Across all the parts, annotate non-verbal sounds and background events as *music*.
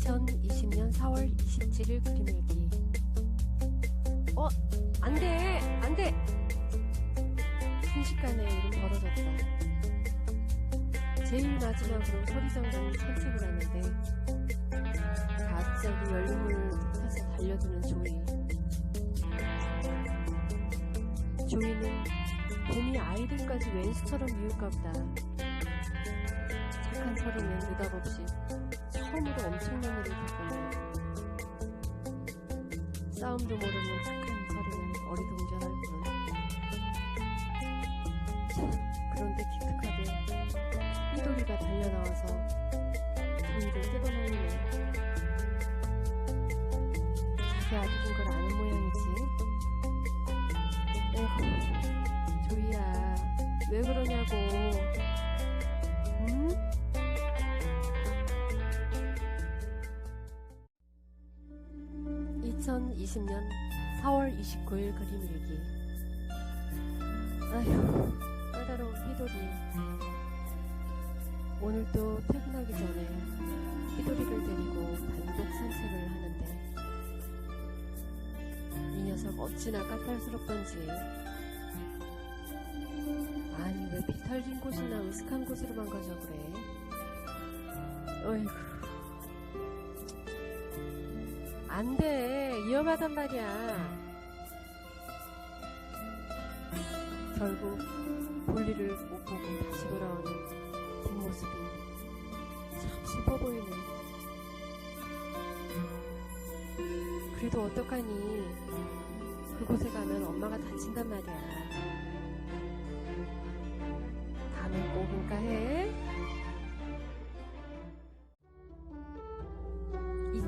2020년 4월 27일 그림일기. 어, 안 돼! 안 돼! 순식간에 일은 벌어졌다. 제일 마지막으로 소리장관이 산책을 하는데, 갑자기 열림을 타서 달려드는 조이. 조이는 봄이 아이들까지 왼수처럼 미울까 보다. 착한 서리는 느닷없이 처음으로 엄청난 일을 겪었네. 싸움도 모르는 착한 서리는 어리동전할 뿐. 자, 그런데 기특하게 이돌이가 달려나와서 조이를 뜯어먹네. 자기 아들인 걸 아는 모양이지. 에휴, 조이야, 왜 그러 2020년 4월 29일 그림 일기. 아휴, 까다로운 휘돌이. 오늘도 퇴근하기 전에 휘돌이를 데리고 단독 산책을 하는데, 이 녀석 어찌나 까탈스럽던지. 아니, 왜 비탈진 곳이나 으슥한 곳으로만 가자 그래? 어이구. 안 돼. 위험하단 말이야. 결국 볼일을 못 보고 다시 돌아오는 뒷모습이 참 슬퍼 보이네. 그래도 어떡하니. 그곳에 가면 엄마가 다친단 말이야. 다음엔 꼭 올까 해?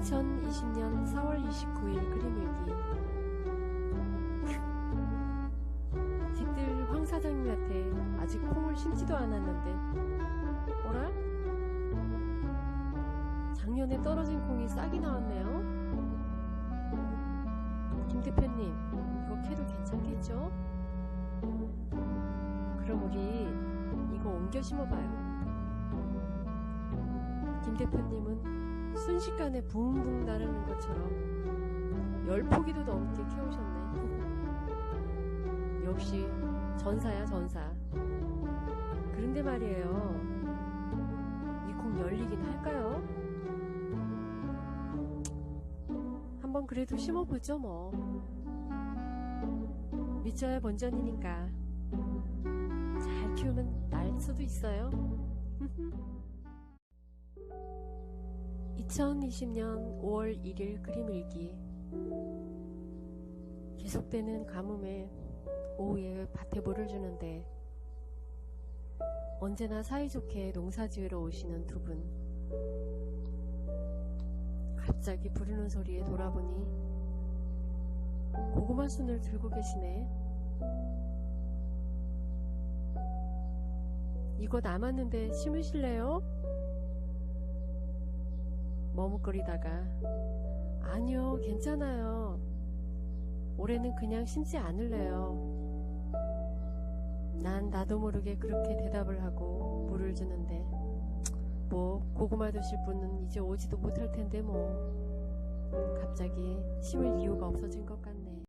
2020년 4월 29일 그림일기 뒷들 황 사장님한테 아직 콩을 심지도 않았는데 어라? 작년에 떨어진 콩이 싹이 나왔네요 김 대표님 이거 캐도 괜찮겠죠? 그럼 우리 이거 옮겨 심어봐요 김 대표님은 순식간에 붕붕 나르는 것처럼 열 포기도 넘게 키우셨네. 역시 전사야 전사. 그런데 말이에요. 이 콩 열리긴 할까요? 한번 그래도 심어보죠 뭐. 믿져야 본전이니까. 잘 키우면 날 수도 있어요. *laughs* 2020년 5월 1일 그림일기. 계속되는 가뭄에 오후에 밭에 물을 주는데 언제나 사이좋게 농사지으러 오시는 두 분. 갑자기 부르는 소리에 돌아보니 고구마 순을 들고 계시네. 이거 남았는데 심으실래요? 머뭇거리다가 아니요 괜찮아요. 올해는 그냥 심지 않을래요. 난 나도 모르게 그렇게 대답을 하고 물을 주는데 뭐 고구마 드실 분은 이제 오지도 못할 텐데 뭐. 갑자기 심을 이유가 없어진 것 같네